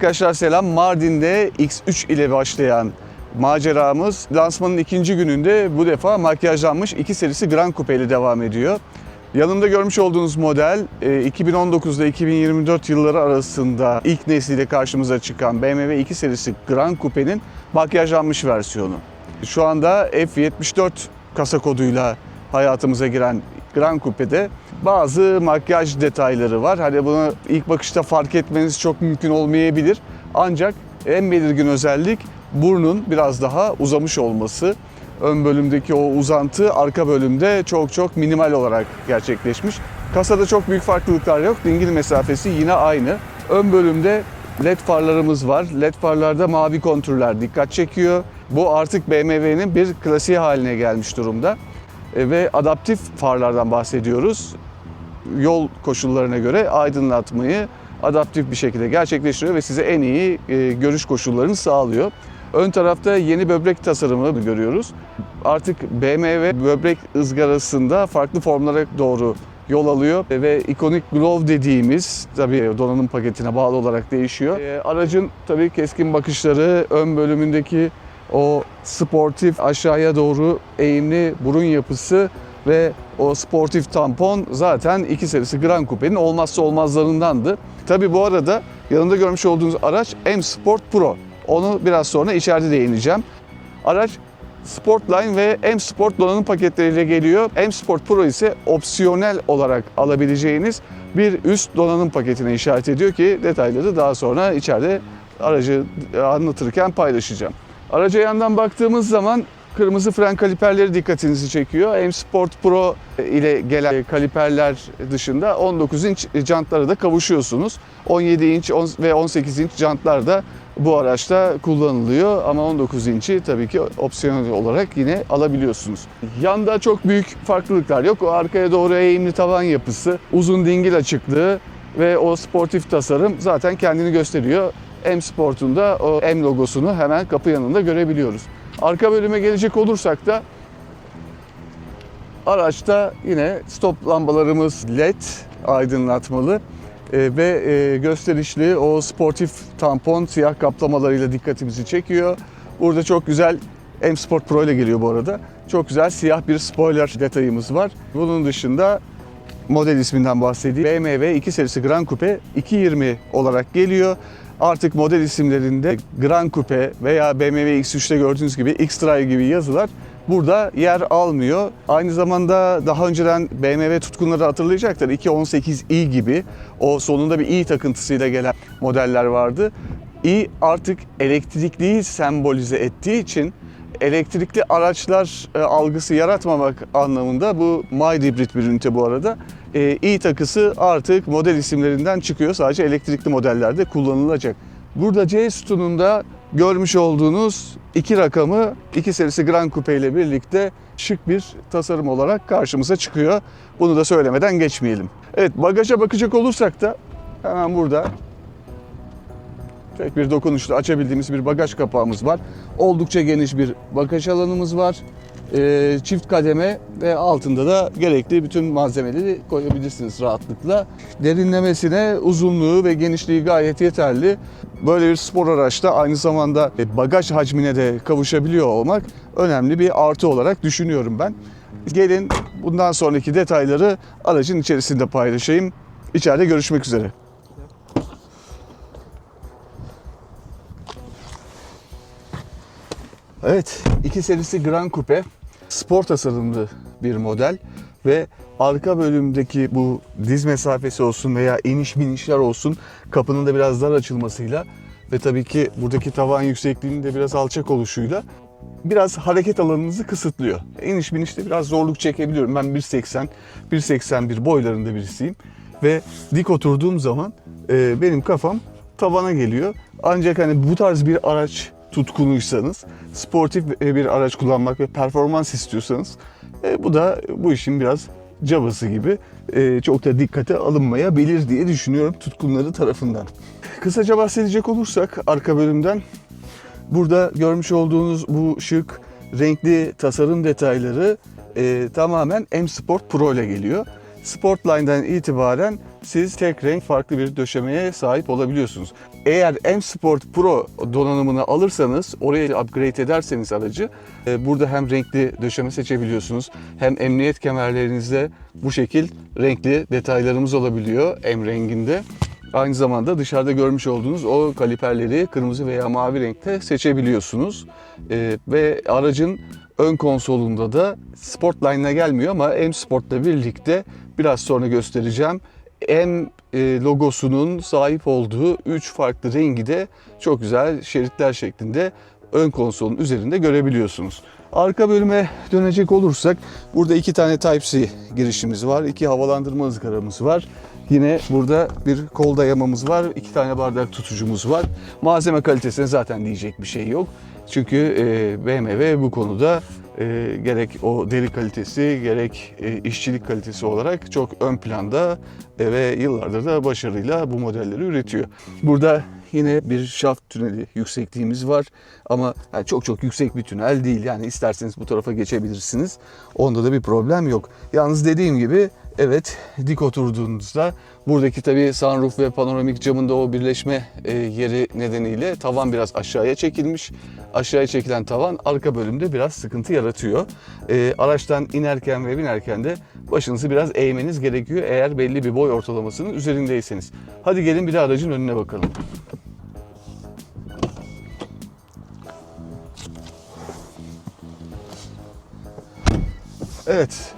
Arkadaşlar selam. Mardin'de X3 ile başlayan maceramız lansmanın ikinci gününde bu defa makyajlanmış iki serisi Grand Coupe ile devam ediyor. Yanımda görmüş olduğunuz model e, 2019 ile 2024 yılları arasında ilk nesliyle karşımıza çıkan BMW 2 serisi Grand Coupe'nin makyajlanmış versiyonu. Şu anda F74 kasa koduyla hayatımıza giren Grand Coupe'de bazı makyaj detayları var. Hani bunu ilk bakışta fark etmeniz çok mümkün olmayabilir. Ancak en belirgin özellik burnun biraz daha uzamış olması. Ön bölümdeki o uzantı arka bölümde çok çok minimal olarak gerçekleşmiş. Kasada çok büyük farklılıklar yok. Dingil mesafesi yine aynı. Ön bölümde LED farlarımız var. LED farlarda mavi kontürler dikkat çekiyor. Bu artık BMW'nin bir klasiği haline gelmiş durumda. E, Ve adaptif farlardan bahsediyoruz. Yol koşullarına göre aydınlatmayı adaptif bir şekilde gerçekleştiriyor ve size en iyi e, görüş koşullarını sağlıyor. Ön tarafta yeni böbrek tasarımı görüyoruz. Artık BMW böbrek ızgarasında farklı formlara doğru yol alıyor ve ikonik Glove dediğimiz tabii donanım paketine bağlı olarak değişiyor. E, aracın tabii keskin bakışları, ön bölümündeki o sportif aşağıya doğru eğimli burun yapısı ve o sportif tampon zaten iki serisi Grand Coupe'nin olmazsa olmazlarındandı. Tabi bu arada yanında görmüş olduğunuz araç M Sport Pro. Onu biraz sonra içeride değineceğim. Araç Sportline ve M Sport donanım paketleriyle geliyor. M Sport Pro ise opsiyonel olarak alabileceğiniz bir üst donanım paketine işaret ediyor ki detayları daha sonra içeride aracı anlatırken paylaşacağım. Araca yandan baktığımız zaman kırmızı fren kaliperleri dikkatinizi çekiyor. M Sport Pro ile gelen kaliperler dışında 19 inç jantlara da kavuşuyorsunuz. 17 inç ve 18 inç jantlar da bu araçta kullanılıyor ama 19 inç'i tabii ki opsiyonel olarak yine alabiliyorsunuz. Yanda çok büyük farklılıklar yok. O arkaya doğru eğimli tavan yapısı, uzun dingil açıklığı ve o sportif tasarım zaten kendini gösteriyor. M Sport'un da o M logosunu hemen kapı yanında görebiliyoruz. Arka bölüme gelecek olursak da araçta yine stop lambalarımız LED aydınlatmalı e, ve e, gösterişli o sportif tampon siyah kaplamalarıyla dikkatimizi çekiyor. Burada çok güzel M Sport Pro ile geliyor bu arada. Çok güzel siyah bir spoiler detayımız var. Bunun dışında model isminden bahsedeyim. BMW 2 serisi Grand Coupe 220 olarak geliyor. Artık model isimlerinde Grand Coupe veya BMW X3'te gördüğünüz gibi X-Drive gibi yazılar burada yer almıyor. Aynı zamanda daha önceden BMW tutkunları hatırlayacaktır. 218i gibi o sonunda bir i takıntısıyla gelen modeller vardı. i artık elektrikliyi sembolize ettiği için elektrikli araçlar e, algısı yaratmamak anlamında bu mild hibrit bir ünite bu arada. E, i takısı artık model isimlerinden çıkıyor. Sadece elektrikli modellerde kullanılacak. Burada C sütununda görmüş olduğunuz iki rakamı iki serisi Grand Coupe ile birlikte şık bir tasarım olarak karşımıza çıkıyor. Bunu da söylemeden geçmeyelim. Evet bagaja bakacak olursak da hemen burada tek bir dokunuşla açabildiğimiz bir bagaj kapağımız var. Oldukça geniş bir bagaj alanımız var. Ee, çift kademe ve altında da gerekli bütün malzemeleri koyabilirsiniz rahatlıkla. Derinlemesine uzunluğu ve genişliği gayet yeterli. Böyle bir spor araçta aynı zamanda bagaj hacmine de kavuşabiliyor olmak önemli bir artı olarak düşünüyorum ben. Gelin bundan sonraki detayları aracın içerisinde paylaşayım. İçeride görüşmek üzere. Evet, iki serisi Grand Coupe. Spor tasarımlı bir model ve arka bölümdeki bu diz mesafesi olsun veya iniş binişler olsun kapının da biraz dar açılmasıyla ve tabii ki buradaki tavan yüksekliğinin de biraz alçak oluşuyla biraz hareket alanınızı kısıtlıyor. İniş binişte biraz zorluk çekebiliyorum. Ben 1.80, 1.81 boylarında birisiyim ve dik oturduğum zaman e, benim kafam tavana geliyor. Ancak hani bu tarz bir araç tutkunuysanız, sportif bir araç kullanmak ve performans istiyorsanız e, bu da bu işin biraz cabası gibi e, çok da dikkate alınmayabilir diye düşünüyorum tutkunları tarafından. Kısaca bahsedecek olursak arka bölümden burada görmüş olduğunuz bu şık renkli tasarım detayları e, tamamen M Sport Pro ile geliyor. Sportline'dan itibaren siz tek renk farklı bir döşemeye sahip olabiliyorsunuz. Eğer M Sport Pro donanımını alırsanız, oraya upgrade ederseniz aracı, e, burada hem renkli döşeme seçebiliyorsunuz, hem emniyet kemerlerinizde bu şekil renkli detaylarımız olabiliyor M renginde. Aynı zamanda dışarıda görmüş olduğunuz o kaliperleri kırmızı veya mavi renkte seçebiliyorsunuz. Ee, ve aracın ön konsolunda da Sportline'la gelmiyor ama M Sport'la birlikte biraz sonra göstereceğim. M e, logosunun sahip olduğu 3 farklı rengi de çok güzel şeritler şeklinde ön konsolun üzerinde görebiliyorsunuz. Arka bölüme dönecek olursak burada iki tane Type-C girişimiz var. iki havalandırma ızgaramız var. Yine burada bir kol dayamamız var. iki tane bardak tutucumuz var. Malzeme kalitesine zaten diyecek bir şey yok. Çünkü e, BMW bu konuda e, gerek o deri kalitesi gerek e, işçilik kalitesi olarak çok ön planda e, ve yıllardır da başarıyla bu modelleri üretiyor. Burada yine bir şaft tüneli yüksekliğimiz var ama yani çok çok yüksek bir tünel değil. Yani isterseniz bu tarafa geçebilirsiniz. Onda da bir problem yok. Yalnız dediğim gibi evet dik oturduğunuzda buradaki tabii sunroof ve panoramik camında o birleşme e, yeri nedeniyle tavan biraz aşağıya çekilmiş. Aşağıya çekilen tavan arka bölümde biraz sıkıntı yaratıyor. E, araçtan inerken ve binerken de başınızı biraz eğmeniz gerekiyor eğer belli bir boy ortalamasının üzerindeyseniz. Hadi gelin bir de aracın önüne bakalım. Evet.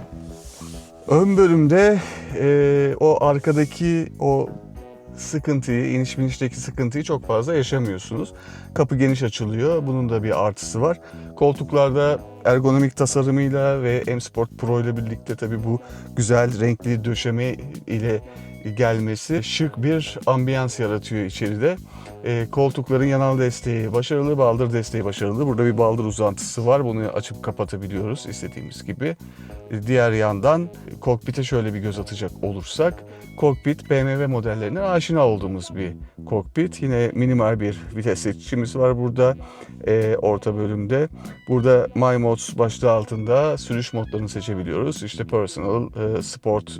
Ön bölümde e, o arkadaki o sıkıntıyı, iniş binişteki sıkıntıyı çok fazla yaşamıyorsunuz. Kapı geniş açılıyor. Bunun da bir artısı var. Koltuklarda ergonomik tasarımıyla ve M Sport Pro ile birlikte tabii bu güzel renkli döşeme ile gelmesi şık bir ambiyans yaratıyor içeride. E, koltukların yanal desteği başarılı, baldır desteği başarılı. Burada bir baldır uzantısı var. Bunu açıp kapatabiliyoruz istediğimiz gibi. E, diğer yandan kokpite şöyle bir göz atacak olursak, kokpit BMW modellerine aşina olduğumuz bir kokpit. Yine minimal bir vites seçicimiz var burada e, orta bölümde. Burada My Modes başlığı altında sürüş modlarını seçebiliyoruz. İşte Personal, e, Sport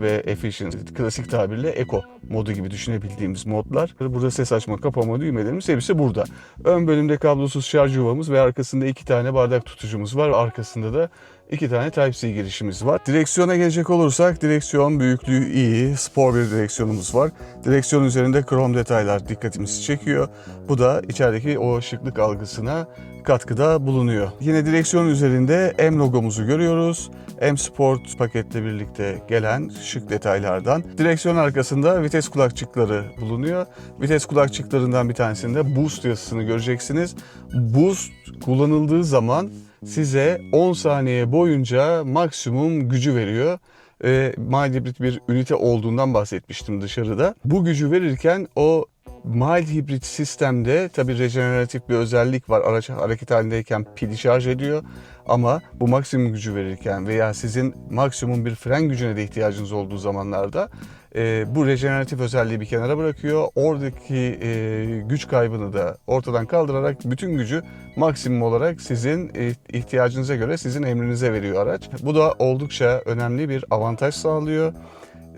ve Efficiency, klasik tabirle Eco modu gibi düşünebildiğimiz modlar. Burada ses açma, kapama düğmelerimiz hepsi burada. Ön bölümde kablosuz şarj yuvamız ve arkasında iki tane bardak tutucumuz var. Arkasında da iki tane Type-C girişimiz var. Direksiyona gelecek olursak direksiyon büyüklüğü iyi, spor bir direksiyonumuz var. Direksiyon üzerinde krom detaylar dikkatimizi çekiyor. Bu da içerideki o şıklık algısına katkıda bulunuyor. Yine direksiyon üzerinde M logomuzu görüyoruz. M Sport paketle birlikte gelen şık detaylardan. Direksiyon arkasında vites kulakçıkları bulunuyor. Vites kulakçıklarından bir tanesinde Boost yazısını göreceksiniz. Boost kullanıldığı zaman size 10 saniye boyunca maksimum gücü veriyor. E, hibrit bir ünite olduğundan bahsetmiştim dışarıda. Bu gücü verirken o mild hibrit sistemde tabi rejeneratif bir özellik var. Araç hareket halindeyken pili şarj ediyor. Ama bu maksimum gücü verirken veya sizin maksimum bir fren gücüne de ihtiyacınız olduğu zamanlarda e, bu rejeneratif özelliği bir kenara bırakıyor. Oradaki e, güç kaybını da ortadan kaldırarak bütün gücü maksimum olarak sizin e, ihtiyacınıza göre sizin emrinize veriyor araç. Bu da oldukça önemli bir avantaj sağlıyor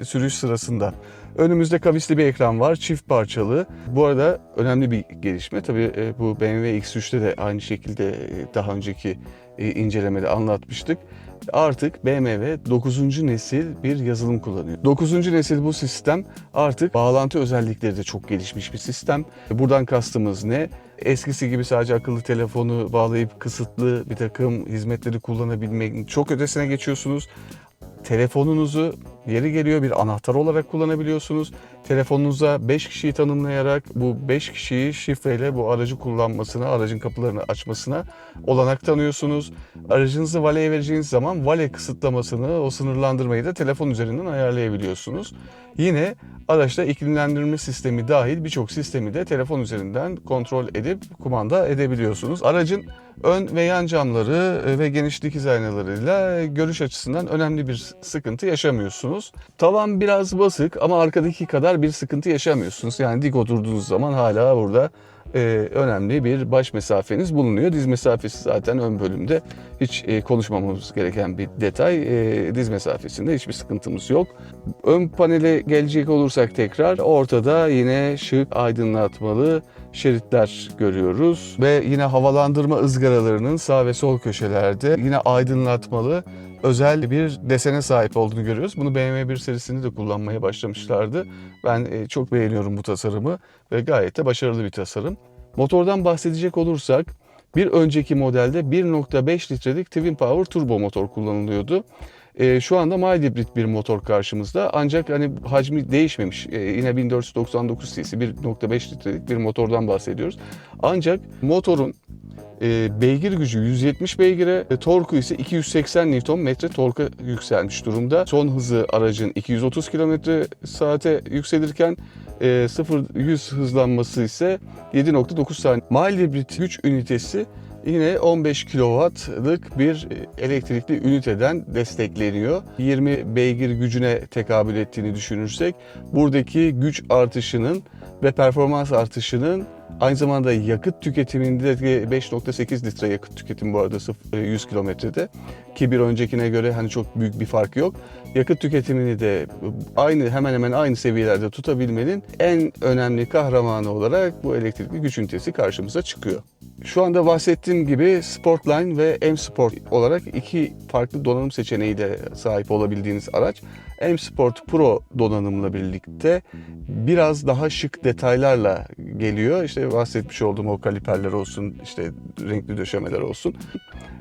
sürüş sırasında. Önümüzde kavisli bir ekran var, çift parçalı. Bu arada önemli bir gelişme. Tabii e, bu BMW X3'te de aynı şekilde e, daha önceki e, incelemede anlatmıştık. Artık BMW 9. nesil bir yazılım kullanıyor. 9. nesil bu sistem artık bağlantı özellikleri de çok gelişmiş bir sistem. Buradan kastımız ne? Eskisi gibi sadece akıllı telefonu bağlayıp kısıtlı bir takım hizmetleri kullanabilmenin çok ötesine geçiyorsunuz telefonunuzu yeri geliyor bir anahtar olarak kullanabiliyorsunuz. Telefonunuza 5 kişiyi tanımlayarak bu 5 kişiyi şifreyle bu aracı kullanmasına, aracın kapılarını açmasına olanak tanıyorsunuz. Aracınızı valeye vereceğiniz zaman vale kısıtlamasını, o sınırlandırmayı da telefon üzerinden ayarlayabiliyorsunuz. Yine araçta iklimlendirme sistemi dahil birçok sistemi de telefon üzerinden kontrol edip kumanda edebiliyorsunuz. Aracın ön ve yan camları e, ve geniş dikiz aynalarıyla görüş açısından önemli bir sıkıntı yaşamıyorsunuz. Tavan biraz basık ama arkadaki kadar bir sıkıntı yaşamıyorsunuz. Yani dik oturduğunuz zaman hala burada e, önemli bir baş mesafeniz bulunuyor. Diz mesafesi zaten ön bölümde hiç e, konuşmamamız gereken bir detay. E, diz mesafesinde hiçbir sıkıntımız yok. Ön panele gelecek olursak tekrar ortada yine şık aydınlatmalı şeritler görüyoruz ve yine havalandırma ızgaralarının sağ ve sol köşelerde yine aydınlatmalı özel bir desene sahip olduğunu görüyoruz. Bunu BMW 1 serisinde de kullanmaya başlamışlardı. Ben e, çok beğeniyorum bu tasarımı ve gayet de başarılı bir tasarım. Motordan bahsedecek olursak bir önceki modelde 1.5 litrelik Twin Power turbo motor kullanılıyordu. E, şu anda mild hibrit bir motor karşımızda ancak hani hacmi değişmemiş. E, yine 1499 cc 1.5 litrelik bir motordan bahsediyoruz. Ancak motorun e, beygir gücü 170 beygire, e, torku ise 280 Nm torka yükselmiş durumda. Son hızı aracın 230 km saate yükselirken e, 0-100 hızlanması ise 7.9 saniye. Mild hibrit güç ünitesi yine 15 kW'lık bir e, elektrikli üniteden destekleniyor. 20 beygir gücüne tekabül ettiğini düşünürsek buradaki güç artışının ve performans artışının aynı zamanda yakıt tüketiminde de 5.8 litre yakıt tüketimi bu arada sıf- e, 100 kilometrede ki bir öncekine göre hani çok büyük bir fark yok. Yakıt tüketimini de aynı hemen hemen aynı seviyelerde tutabilmenin en önemli kahramanı olarak bu elektrikli güç ünitesi karşımıza çıkıyor. Şu anda bahsettiğim gibi Sportline ve M Sport olarak iki farklı donanım seçeneği de sahip olabildiğiniz araç. M Sport Pro donanımla birlikte biraz daha şık detaylarla geliyor. İşte bahsetmiş olduğum o kaliperler olsun, işte renkli döşemeler olsun.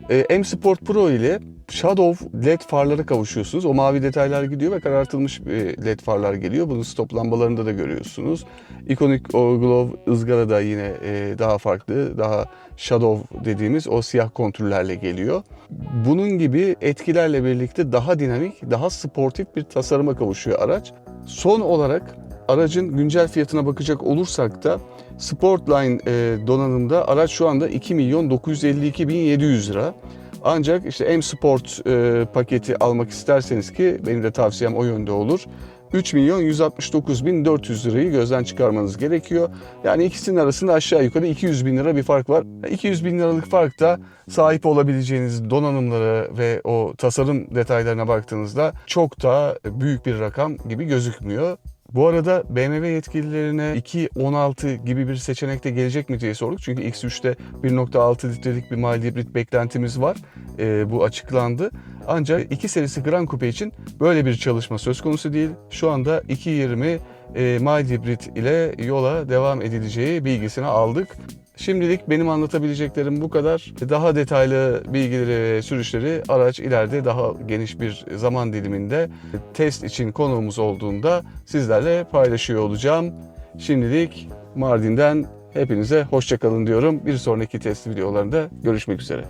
Ee, M Sport Pro ile Shadow LED farlara kavuşuyorsunuz. O mavi detaylar gidiyor ve karartılmış e, LED farlar geliyor. Bunu stop lambalarında da görüyorsunuz. Ikonik glow ızgara da yine e, daha farklı, daha shadow dediğimiz o siyah kontürlerle geliyor. Bunun gibi etkilerle birlikte daha dinamik, daha sportif bir tasarıma kavuşuyor araç. Son olarak aracın güncel fiyatına bakacak olursak da Sportline e, donanımda araç şu anda 2 milyon 952 bin 700 lira. Ancak işte M Sport e, paketi almak isterseniz ki benim de tavsiyem o yönde olur. 3 milyon 169 bin 400 lirayı gözden çıkarmanız gerekiyor. Yani ikisinin arasında aşağı yukarı 200 bin lira bir fark var. 200 bin liralık fark da sahip olabileceğiniz donanımlara ve o tasarım detaylarına baktığınızda çok daha büyük bir rakam gibi gözükmüyor. Bu arada BMW yetkililerine 2.16 gibi bir seçenekte gelecek mi diye sorduk. Çünkü X3'te 1.6 litrelik bir mild hibrit beklentimiz var. Ee, bu açıklandı. Ancak 2 serisi Grand Coupe için böyle bir çalışma söz konusu değil. Şu anda 2.20 e, mild hibrit ile yola devam edileceği bilgisini aldık. Şimdilik benim anlatabileceklerim bu kadar. Daha detaylı bilgileri ve sürüşleri araç ileride daha geniş bir zaman diliminde test için konuğumuz olduğunda sizlerle paylaşıyor olacağım. Şimdilik Mardin'den hepinize hoşçakalın diyorum. Bir sonraki test videolarında görüşmek üzere.